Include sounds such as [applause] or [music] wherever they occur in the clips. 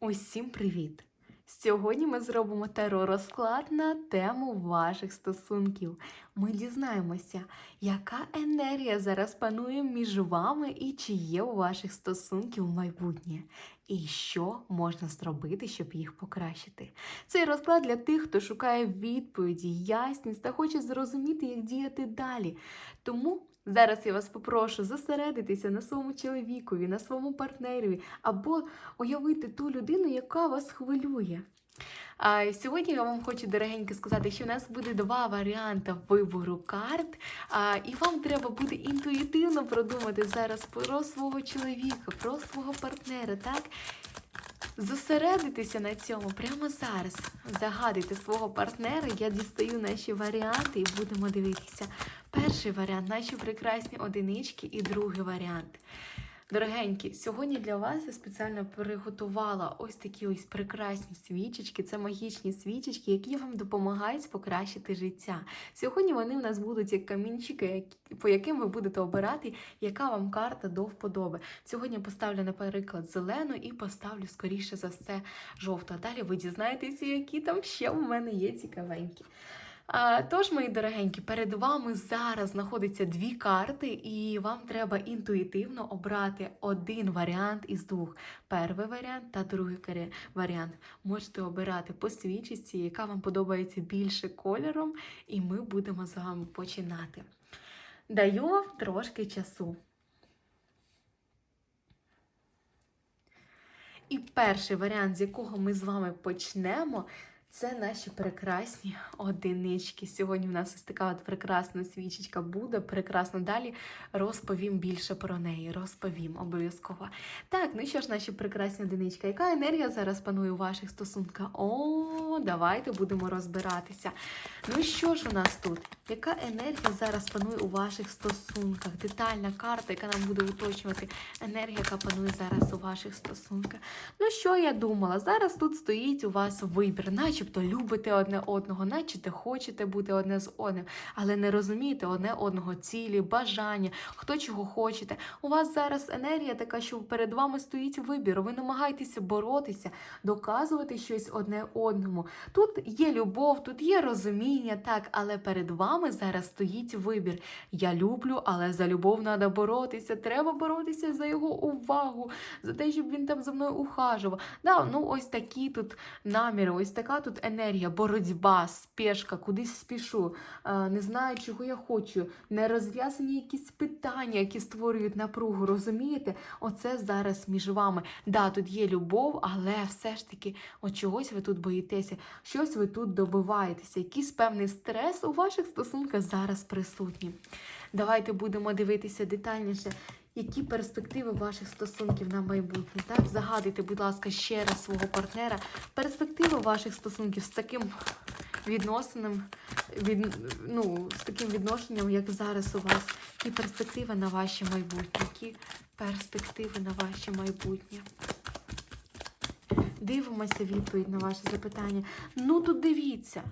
Усім привіт! Сьогодні ми зробимо таро-розклад на тему ваших стосунків. Ми дізнаємося, яка енергія зараз панує між вами і чи є у ваших стосунків майбутнє, і що можна зробити, щоб їх покращити. Цей розклад для тих, хто шукає відповіді, ясність та хоче зрозуміти, як діяти далі. Тому зараз я вас попрошу зосередитися на своєму чоловікові, на своєму партнерові або уявити ту людину, яка вас хвилює. А сьогодні я вам хочу дорогенько сказати, що у нас буде два варіанти вибору карт, а, і вам треба буде інтуїтивно продумати зараз про свого чоловіка, про свого партнера, так? Зосередитися на цьому прямо зараз. Загадуйте свого партнера, я дістаю наші варіанти і будемо дивитися. Перший варіант наші прекрасні одинички, і другий варіант. Дорогенькі, сьогодні для вас я спеціально приготувала ось такі ось прекрасні свічечки. Це магічні свічечки, які вам допомагають покращити життя. Сьогодні вони в нас будуть як камінчики, по яким ви будете обирати, яка вам карта до вподоби. Сьогодні поставлю, наприклад, зелену і поставлю, скоріше за все, жовту. А далі ви дізнаєтеся, які там ще у мене є цікавенькі. Тож, мої дорогенькі, перед вами зараз знаходяться дві карти, і вам треба інтуїтивно обрати один варіант із двох. Перший варіант та другий варіант. Можете обирати по свічці, яка вам подобається більше кольором, і ми будемо з вами починати. Даю вам трошки часу. І перший варіант, з якого ми з вами почнемо, це наші прекрасні одинички. Сьогодні в нас ось така от прекрасна свічечка буде. Прекрасно далі розповім більше про неї. Розповім обов'язково. Так, ну що ж, наші прекрасні одинички, яка енергія зараз панує у ваших стосунках? О, давайте будемо розбиратися. Ну що ж у нас тут? Яка енергія зараз панує у ваших стосунках? Детальна карта, яка нам буде уточнювати енергія, яка панує зараз у ваших стосунках. Ну, що я думала? Зараз тут стоїть у вас вибір, начебто любите одне одного, начебто хочете бути одне з одним, але не розумієте одне одного цілі, бажання, хто чого хочете. У вас зараз енергія така, що перед вами стоїть вибір. Ви намагаєтеся боротися, доказувати щось одне одному. Тут є любов, тут є розуміння, так, але перед вами зараз стоїть вибір. Я люблю, але за любов треба боротися. Треба боротися за його увагу, за те, щоб він там за мною ухажував. Да, ну ось такі тут наміри, ось така тут енергія, боротьба, спешка, кудись спішу, е, не знаю, чого я хочу, не розв'язані якісь питання, які створюють напругу. Розумієте? Оце зараз між вами. Да, тут є любов, але все ж таки, от чогось ви тут боїтеся, щось ви тут добиваєтеся, якийсь певний стрес у ваших стосунках зараз присутні. Давайте будемо дивитися детальніше. Які перспективи ваших стосунків на майбутнє? Так, загадуйте, будь ласка, ще раз свого партнера. Перспективи ваших стосунків з таким відносинам, від, ну, з таким відношенням, як зараз у вас. Які перспективи на ваше майбутнє? Які перспективи на ваше майбутнє? Дивимося відповідь на ваше запитання. Ну тут дивіться.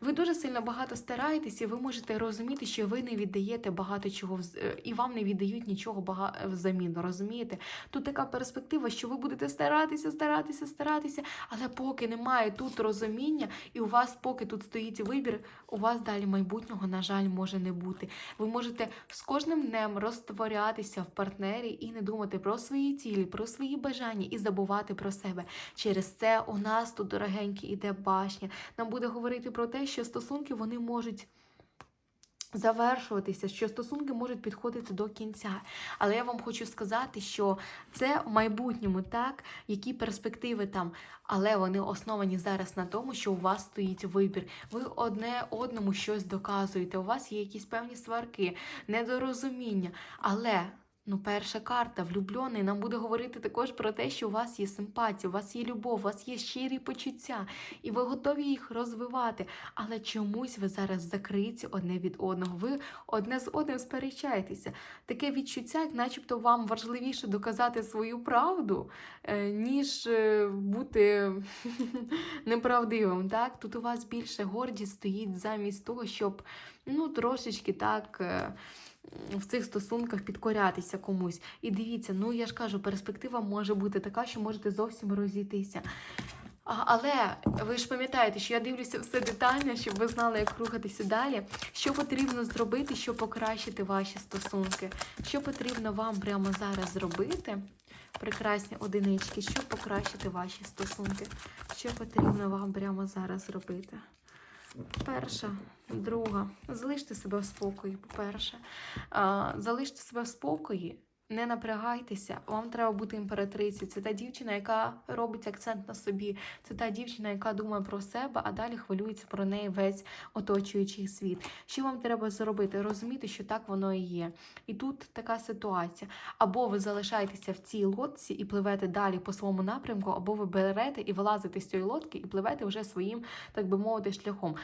Ви дуже сильно багато стараєтесь, і ви можете розуміти, що ви не віддаєте багато чого е, і вам не віддають нічого бага... взамін. Розумієте? Тут така перспектива, що ви будете старатися, старатися, старатися, але поки немає тут розуміння, і у вас, поки тут стоїть вибір, у вас далі майбутнього, на жаль, може не бути. Ви можете з кожним днем розтворятися в партнері і не думати про свої цілі, про свої бажання і забувати про себе. Через це у нас тут дорогенькі іде башня. Нам буде говорити про те, що стосунки вони можуть. Завершуватися, що стосунки можуть підходити до кінця. Але я вам хочу сказати, що це в майбутньому, так, які перспективи там, але вони основані зараз на тому, що у вас стоїть вибір. Ви одне одному щось доказуєте. У вас є якісь певні сварки, недорозуміння. Але ну, перша карта, влюблений, нам буде говорити також про те, що у вас є симпатія, у вас є любов, у вас є щирі почуття, і ви готові їх розвивати. Але чомусь ви зараз закриті одне від одного. Ви одне з одним сперечаєтеся. Таке відчуття, як начебто вам важливіше доказати свою правду, е, ніж е, бути [laughs] неправдивим. Так? Тут у вас більше гордість стоїть замість того, щоб ну, трошечки так. В цих стосунках підкорятися комусь. І дивіться, ну я ж кажу, перспектива може бути така, що можете зовсім розійтися. Але ви ж пам'ятаєте, що я дивлюся все детально, щоб ви знали, як рухатися далі. Що потрібно зробити, щоб покращити ваші стосунки? Що потрібно вам прямо зараз зробити? Прекрасні одинички, щоб покращити ваші стосунки. Що потрібно вам прямо зараз зробити? Перша, друга. Залиште себе в спокої, по-перше. Залиште себе в спокої, не напрягайтеся. Вам треба бути імператрицею. Це та дівчина, яка робить акцент на собі. Це та дівчина, яка думає про себе, а далі хвилюється про неї весь оточуючий світ. Що вам треба зробити? Розуміти, що так воно і є. І тут така ситуація. Або ви залишаєтеся в цій лодці і пливете далі по своєму напрямку, або ви берете і вилазите з цієї лодки і пливете вже своїм, так би мовити, шляхом.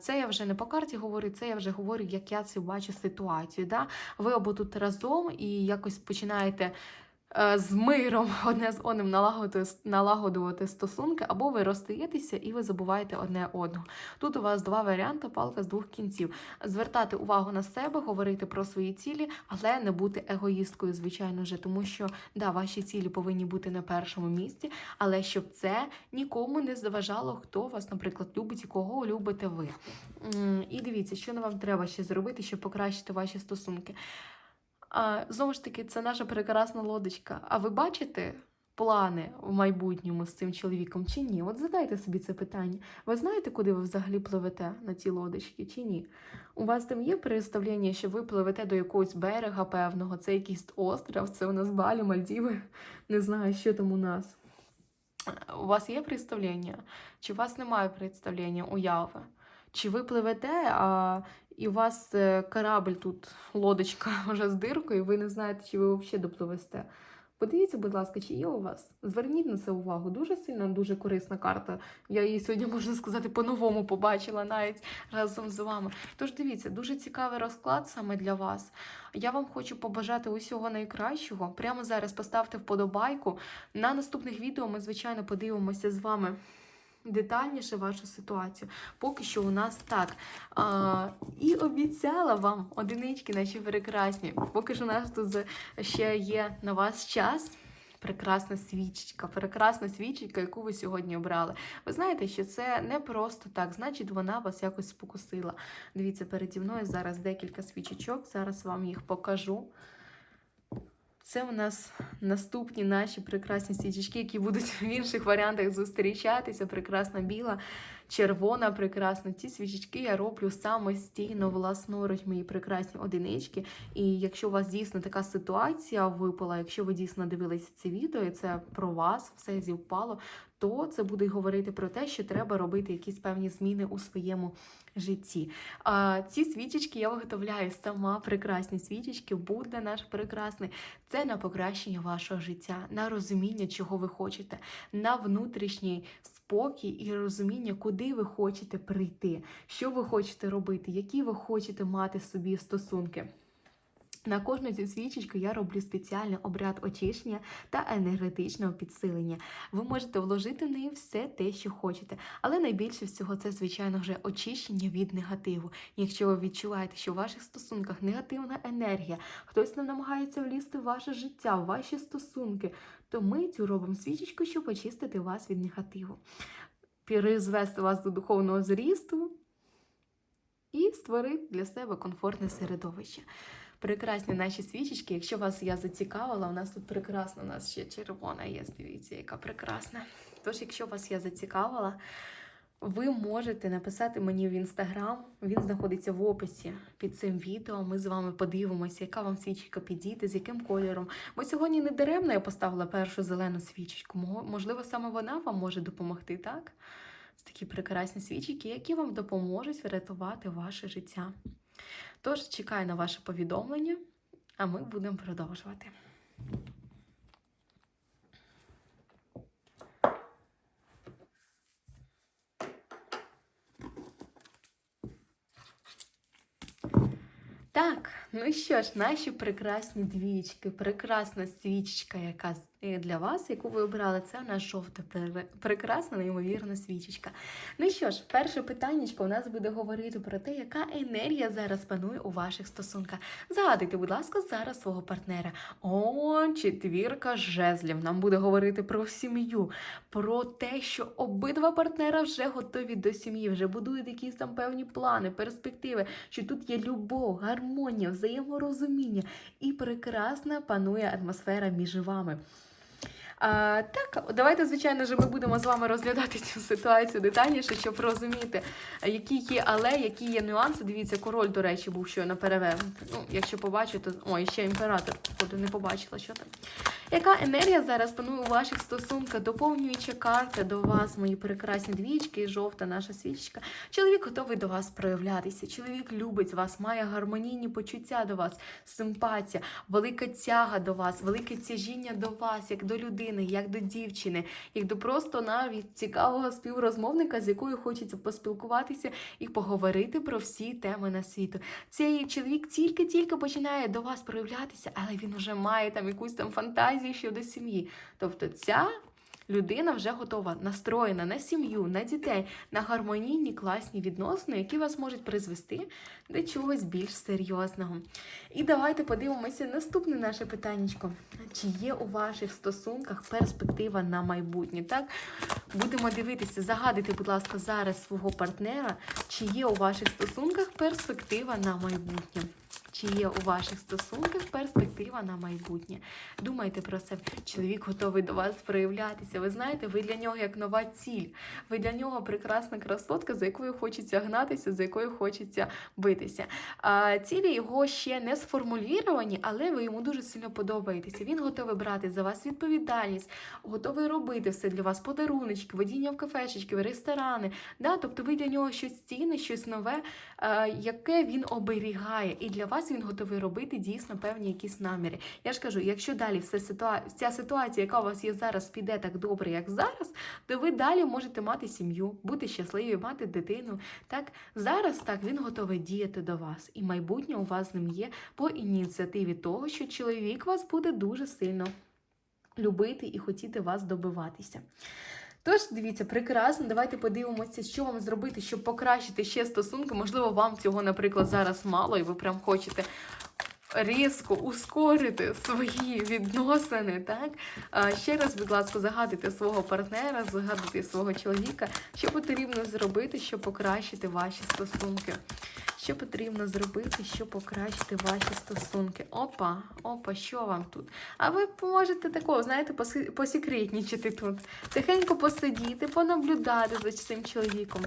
Це я вже не по карті говорю, це я вже говорю, як я це бачу ситуацію. Да? Ви або тут разом і якось починаєте. е, З миром [laughs] одне з одним налагодити, налагодувати стосунки, або ви розстаєтеся і ви забуваєте одне одного. Тут у вас два варіанти, палка з двох кінців. Звертати увагу на себе, говорити про свої цілі, але не бути егоїсткою, звичайно ж, тому що да, ваші цілі повинні бути на першому місці, але щоб це нікому не заважало, хто вас, наприклад, любить і кого любите ви. І дивіться, що вам треба ще зробити, щоб покращити ваші стосунки. А, знову ж таки, це наша прекрасна лодочка. А ви бачите плани в майбутньому з цим чоловіком чи ні? От задайте собі це питання. Ви знаєте, куди ви взагалі пливете на цій лодочці чи ні? У вас там є представлення, що ви пливете до якогось берега певного, це якийсь остров, це у нас Балі, Мальдіви, не знаю, що там у нас. У вас є представлення? Чи у вас немає представлення, уяви? Чи ви пливете, а і у вас е, корабль тут, лодочка [laughs] вже з диркою, ви не знаєте, чи ви взагалі допливете? Подивіться, будь ласка, чи є у вас? Зверніть на це увагу. Дуже сильна, дуже корисна карта. Я її сьогодні, [laughs] можна сказати, по-новому побачила навіть разом з вами. Тож дивіться, дуже цікавий розклад саме для вас. Я вам хочу побажати усього найкращого. Прямо зараз поставте вподобайку. На наступних відео ми, звичайно, подивимося з вами детальніше вашу ситуацію. Поки що у нас так. А, і обіцяла вам одинички наші прекрасні. Поки що у нас тут ще є на вас час. Прекрасна свічечка, прекрасна свічечка, яку ви сьогодні обрали. Ви знаєте, що це не просто так, значить, вона вас якось спокусила. Дивіться, переді мною зараз декілька свічечок, зараз вам їх покажу. Це у нас наступні наші прекрасні свічечки, які будуть в інших варіантах зустрічатися. Прекрасна біла, червона, прекрасна. Ці свічечки я роблю самостійно, власноруч, мої прекрасні одинички. І якщо у вас дійсно така ситуація випала, якщо ви дійсно дивилися це відео, і це про вас все зівпало, то це буде говорити про те, що треба робити якісь певні зміни у своєму житті. А, ці свічечки я виготовляю сама. Прекрасні свічечки, буде наш прекрасний. Це на покращення вашого життя, на розуміння, чого ви хочете, на внутрішній спокій і розуміння, куди ви хочете прийти, що ви хочете робити, які ви хочете мати собі стосунки. На кожну цю свічечку я роблю спеціальний обряд очищення та енергетичного підсилення. Ви можете вложити в неї все те, що хочете. Але найбільше всього це, звичайно, вже очищення від негативу. Якщо ви відчуваєте, що в ваших стосунках негативна енергія, хтось не намагається влізти в ваше життя, в ваші стосунки, то ми цю робимо свічечку, щоб очистити вас від негативу, призвести вас до духовного зрісту і створити для себе комфортне середовище. Прекрасні наші свічечки. Якщо вас я зацікавила, у нас тут прекрасна, у нас ще червона є, дивіться, яка прекрасна. Тож, якщо вас я зацікавила, ви можете написати мені в інстаграм. Він знаходиться в описі під цим відео. Ми з вами подивимося, яка вам свічечка підійде, з яким кольором. Бо сьогодні не даремно я поставила першу зелену свічечку. Можливо, саме вона вам може допомогти, так? Це такі прекрасні свічки, які вам допоможуть врятувати ваше життя. Тож чекаю на ваше повідомлення, а ми будемо продовжувати. Так, ну що ж, наші прекрасні двічки, прекрасна свічечка, яка для вас, яку ви обирали, це наша жовта пере- прекрасна, неймовірна свічечка. Ну що ж, перше питаннячко у нас буде говорити про те, яка енергія зараз панує у ваших стосунках. Загадуйте, будь ласка, зараз свого партнера. О, четвірка жезлів. Нам буде говорити про сім'ю, про те, що обидва партнера вже готові до сім'ї, вже будують якісь там певні плани, перспективи, що тут є любов, гармонія, взаєморозуміння і прекрасна панує атмосфера між вами. А, так, давайте, звичайно ж, ми будемо з вами розглядати цю ситуацію детальніше, щоб розуміти, які є але, які є нюанси. Дивіться, король, до речі, був щойно перевернутий. Ну, якщо побачите, то ой, ще імператор, походу, не побачила, що там. Яка енергія зараз панує у ваших стосунках, доповнюючи карти до вас, мої прекрасні двічки, жовта наша свічка. Чоловік готовий до вас проявлятися. Чоловік любить вас, має гармонійні почуття до вас, симпатія, велика тяга до вас, велике тяжіння до вас, як до людини, як до дівчини, як до просто навіть цікавого співрозмовника, з якою хочеться поспілкуватися і поговорити про всі теми на світу. Цей чоловік тільки-тільки починає до вас проявлятися, але він вже має там якусь там фантазію щодо сім'ї. Тобто ця людина вже готова, настроєна на сім'ю, на дітей, на гармонійні класні відносини, які вас можуть призвести до чогось більш серйозного. І давайте подивимося наступне наше питаннячко. Чи є у ваших стосунках перспектива на майбутнє? Так, будемо дивитися, загадуйте, будь ласка, зараз свого партнера, чи є у ваших стосунках перспектива на майбутнє. Чи є у ваших стосунках перспектива на майбутнє? Думайте про це. Чоловік готовий до вас проявлятися. Ви знаєте, ви для нього як нова ціль. Ви для нього прекрасна красотка, за якою хочеться гнатися, за якою хочеться битися. А, цілі його ще не сформуліровані, але ви йому дуже сильно подобаєтеся. Він готовий брати за вас відповідальність, готовий робити все для вас, подаруночки, водіння в кафешечки, в ресторани. Да? Тобто ви для нього щось цінне, щось нове, а, яке він оберігає. І для вас він готовий робити дійсно певні якісь наміри. Я ж кажу, якщо далі все ситуа... ця ситуація, яка у вас є зараз, піде так добре, як зараз, то ви далі можете мати сім'ю, бути щасливі, мати дитину. Так зараз так він готовий діяти до вас, і майбутнє у вас з ним є по ініціативі того, що чоловік вас буде дуже сильно любити і хотіти вас добиватися. Тож, дивіться, прекрасно. Давайте подивимося, що вам зробити, щоб покращити ще стосунки. Можливо, вам цього, наприклад, зараз мало, і ви прям хочете різко ускорити свої відносини. Так? Ще раз, будь ласка, загадуйте свого партнера, загадуйте свого чоловіка, що потрібно зробити, щоб покращити ваші стосунки. Що потрібно зробити, щоб покращити ваші стосунки? Опа, опа, що вам тут? А ви можете такого, знаєте, посекретнічити тут. Тихенько посидіти, понаблюдати за цим чоловіком.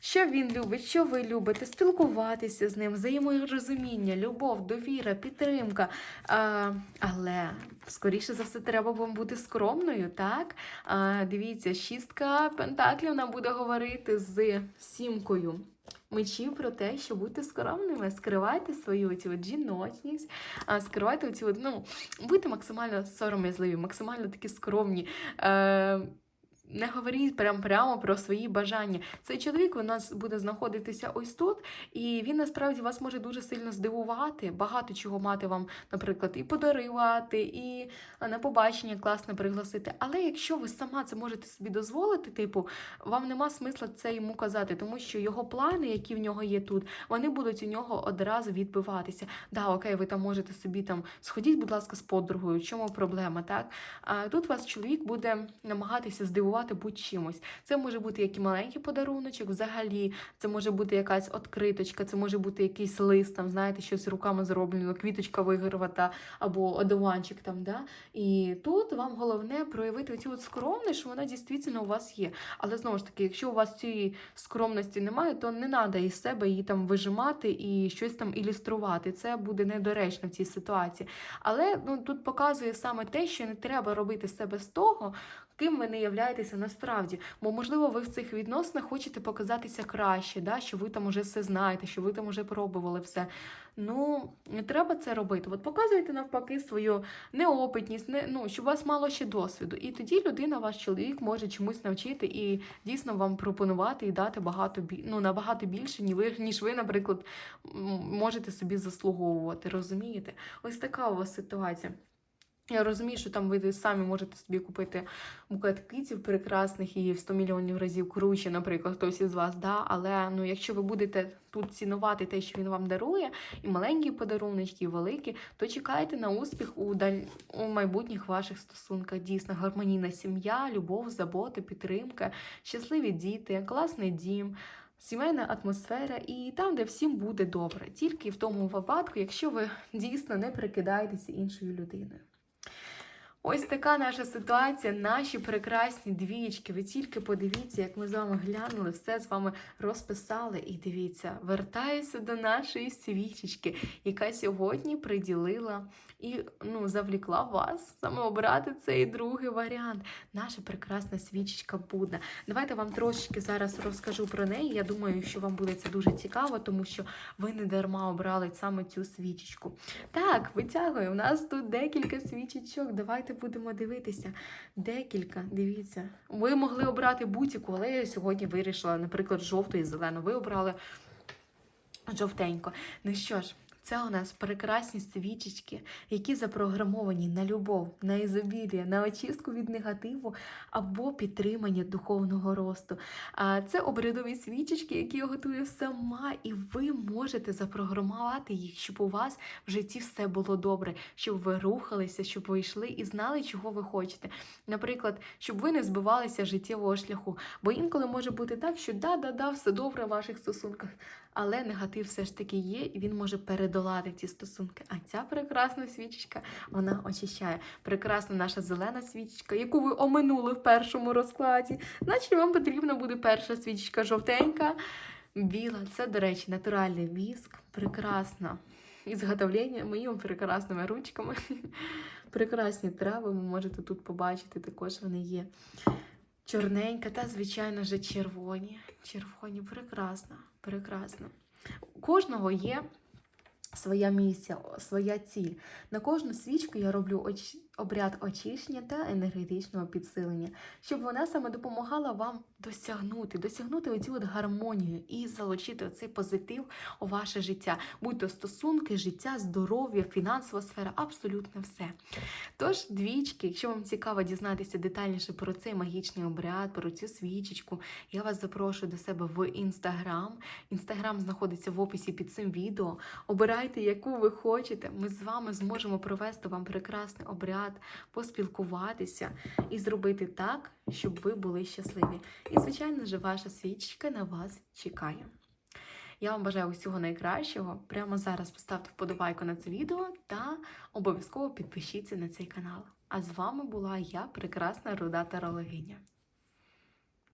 Що він любить, що ви любите, спілкуватися з ним, взаєморозуміння, любов, довіра, підтримка. Але скоріше за все, треба вам бути скромною, так? Дивіться, шістка пентаклів нам буде говорити з сімкою. Мечів про те, що будьте скромними, скривайте свою цю от жіночність, скривайте цю, от, ну, будьте максимально сором'язливі, максимально такі скромні. Е, не говоріть прям прямо про свої бажання. Цей чоловік у нас буде знаходитися ось тут, і він насправді вас може дуже сильно здивувати, багато чого мати вам, наприклад, і подарувати, і на побачення класно пригласити. Але якщо ви сама це можете собі дозволити, типу, вам нема смисла це йому казати, тому що його плани, які в нього є тут, вони будуть у нього одразу відбиватися. Да, окей, ви там можете собі там сходіть, будь ласка, з подругою, в чому проблема, так? А тут вас чоловік буде намагатися здивувати будь-чимось. Це може бути як і маленький подаруночок, взагалі, це може бути якась откриточка, це може бути якийсь лист, там, знаєте, щось руками зроблено, квіточка вигравата або одуванчик там, да? І тут вам головне проявити цю от скромність, що вона дійсно у вас є. Але знову ж таки, якщо у вас цієї скромності немає, то не треба із себе її там вижимати і щось там ілюструвати. Це буде недоречно в цій ситуації. Але ну, тут показує саме те, що не треба робити себе з того, ким ви не являєтеся насправді. Бо, можливо, ви в цих відносинах хочете показатися краще, да? що ви там уже все знаєте, що ви там уже пробували все. Ну, не треба це робити. От показуйте навпаки свою неопитність, не, ну, щоб у вас мало ще досвіду. І тоді людина, ваш чоловік, може чомусь навчити і дійсно вам пропонувати і дати багато ну, набагато більше, ніж ви, ніж ви, наприклад, можете собі заслуговувати. Розумієте? Ось така у вас ситуація. Я розумію, що там ви самі можете собі купити букет квітів прекрасних і в 100 мільйонів разів круче, наприклад, хтось із вас, да? але ну, якщо ви будете тут цінувати те, що він вам дарує, і маленькі подаруночки, і великі, то чекайте на успіх у, даль... у майбутніх ваших стосунках. Дійсно, гармонійна сім'я, любов, забота, підтримка, щасливі діти, класний дім. Сімейна атмосфера і там, де всім буде добре, тільки в тому випадку, якщо ви дійсно не прикидаєтеся іншою людиною. Ось така наша ситуація, наші прекрасні двічки. Ви тільки подивіться, як ми з вами глянули, все з вами розписали. І дивіться, вертаюся до нашої свічечки, яка сьогодні приділила і ну, завлікла вас саме обрати цей другий варіант. Наша прекрасна свічечка Будда. Давайте вам трошечки зараз розкажу про неї. Я думаю, що вам буде це дуже цікаво, тому що ви не дарма обрали саме цю свічечку. Так, витягую. У нас тут декілька свічечок. Давайте будемо дивитися. Декілька, дивіться. Ви могли обрати будь-яку, але я сьогодні вирішила, наприклад, жовту і зелену. Ви обрали жовтенько. Ну що ж. Це у нас прекрасні свічечки, які запрограмовані на любов, на ізобілія, на очистку від негативу або підтримання духовного росту. А це обрядові свічечки, які я готую сама, і ви можете запрограмувати їх, щоб у вас в житті все було добре, щоб ви рухалися, щоб ви йшли і знали, чого ви хочете. Наприклад, щоб ви не збивалися життєвого шляху. Бо інколи може бути так, що да-да-да, все добре в ваших стосунках, але негатив все ж таки є, і він може передолати ці стосунки. А ця прекрасна свічечка вона очищає. Прекрасна наша зелена свічечка, яку ви оминули в першому розкладі. Значить, вам потрібна буде перша свічечка жовтенька, біла. Це, до речі, натуральний віск, прекрасна. Ізготовлення моїми прекрасними ручками. [laughs] Прекрасні трави, ви можете тут побачити, також вони є. Чорненька та, звичайно вже червоні. Червоні, прекрасно, прекрасно. У кожного є своя місія, своя ціль. На кожну свічку я роблю оч... обряд очищення та енергетичного підсилення, щоб вона саме допомагала вам досягнути, досягнути оцю от гармонію і залучити оцей позитив у ваше життя. Будь то стосунки, життя, здоров'я, фінансова сфера, абсолютно все. Тож, двічки, якщо вам цікаво дізнатися детальніше про цей магічний обряд, про цю свічечку, я вас запрошую до себе в інстаграм. Інстаграм знаходиться в описі під цим відео. Обирайте, яку ви хочете. Ми з вами зможемо провести вам прекрасний обряд, поспілкуватися і зробити так, щоб ви були щасливі. І, звичайно ж, ваша свічечка на вас чекає. Я вам бажаю усього найкращого. Прямо зараз поставте вподобайку на це відео та обов'язково підпишіться на цей канал. А з вами була я, прекрасна руда тарологиня.